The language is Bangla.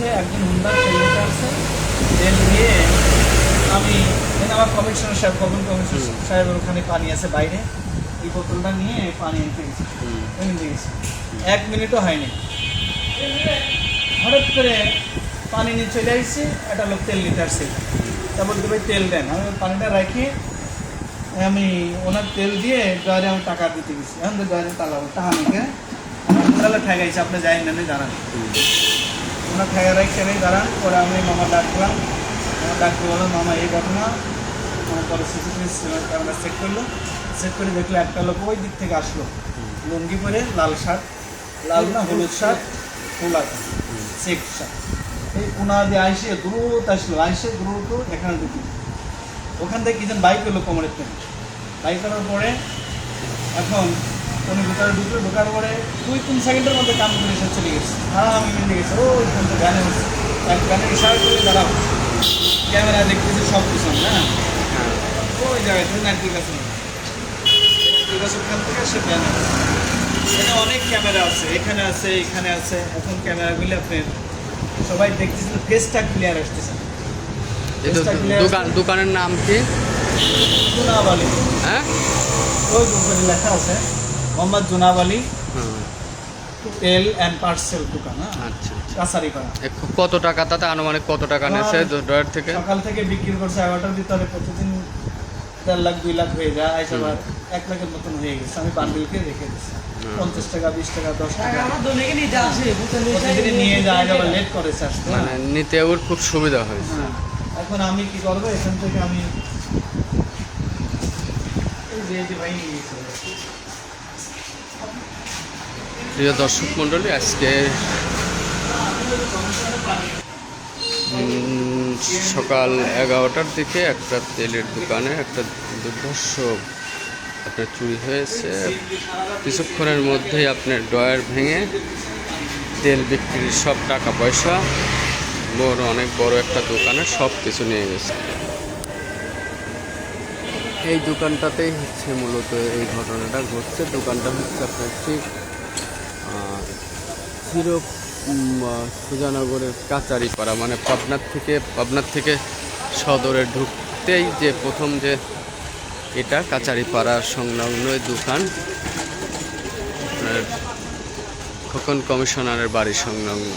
থেকে একজন হুন্ডার তেল নিতে আসছে তেল নিয়ে আমি আমার কমিশনার সাহেব গভর্নমেন্ট কমিশনার সাহেবের ওখানে পানি আছে বাইরে এই বোতলটা নিয়ে পানি গেছি এনে গেছি এক মিনিটও হয়নি। হঠাৎ করে পানি নিয়ে চলে আসছি একটা লোক তেল নিতে আসছে। তা বলতে ভাই তেল দেন। আমি পানিটা রাখি। আমি ওনার তেল দিয়ে ডয়ারে আমি টাকা দিতে গেছি। এখন তো ডয়ারে তালা টাকা নিকে? তাহলে ঠেকাইছে আপনি যাই না দাঁড়ান ঠেকা রাখছে আমি দাঁড়ান পরে আমি মামা ডাকলাম। আমার ডাকতে বললাম মামা, এই ঘটনা আমার পরে সিসিটিভি ক্যামেরা চেক করল। চেক করে দেখল একটা লোক ওই দিক থেকে আসলো। লুঙ্গি পরে লাল শার্ট, লাল না হলুদ শার্ট খোলা চেক শার্ট। এই কোনা দিয়ে আইসে দ্রুত আসলো, আইসে দ্রুত এখানে ঢুকি ওখান থেকে কিছু বাইক এলো কোমরের থেকে। বাইক করার পরে এখন উনি ভিতরে ঢুকলো ঢোকার পরে দুই তিন সেকেন্ডের মধ্যে কাম করে এসে চলে গেছে। হ্যাঁ আমি মিলে গেছি। ও ওইখান থেকে গানে হচ্ছে এক গানে ইশারা করে দাঁড়াও। ক্যামেরা দেখতেছি সব কিছু হ্যাঁ? হ্যাঁ। ওই জায়গায় তুমি নারকেল গাছ নেই নারকেল ওখান থেকে সে ব্যান এখানে অনেক ক্যামেরা আছে। এখানে আছে এখানে আছে। এখন ক্যামেরাগুলি আপনার সবাই দেখতেছিল ফেসটা ক্লিয়ার আসতেছে। দোকান দোকানের নাম কি? জুনাব আলী হ্যাঁ? ওই উপরে লেখা আছে। মোহাম্মদ জুনাব আলী তেল অ্যান্ড পার্সেল দোকান হ্যাঁ? আচ্ছা কাছারি পাড়া। এ কত টাকা তাতে আনুমানিক কত টাকা নেছে ড্রয়ার থেকে? সকাল থেকে বিক্রি করছে এগারোটার ভিতরে প্রতিদিন দেড় লাখ দুই লাখ হয়ে যায় আইসা আবার এক লাখের মতন হয়ে গেছে আমি বান্ডিলকে রেখে দিচ্ছি। পঞ্চাশ টাকা বিশ টাকা দশ টাকা। আমার দোকানে নিতে আসে প্রতিদিন নিয়ে যায় আবার লেট করেছে আসতে মানে নিতে ওর খুব সুবিধা হয়েছে। হ্যাঁ এখন আমি কি করব? এখান থেকে আমি এই যে ভাই নিয়ে। প্রিয় দর্শক মণ্ডলী, আজকে সকাল এগারোটার দিকে একটা তেলের দোকানে একটা দুর্ধর্ষ আপনার চুরি হয়েছে। কিছুক্ষণের মধ্যেই আপনার ডয়ার ভেঙে তেল বিক্রির সব টাকা পয়সা বড় অনেক বড় একটা দোকানে সব কিছু নিয়ে গেছে। এই দোকানটাতেই হচ্ছে মূলত এই ঘটনাটা ঘটছে। দোকানটা হচ্ছে আপনার ঠিক আহ, সুজানগরের কাচারিপাড়া মানে পাবনার থেকে পাবনার থেকে সদরে ঢুকতেই যে প্রথম যে এটা কাচারিপাড়া সংলগ্ন দোকান। খোকন কমিশনারের বাড়ি সংলগ্ন।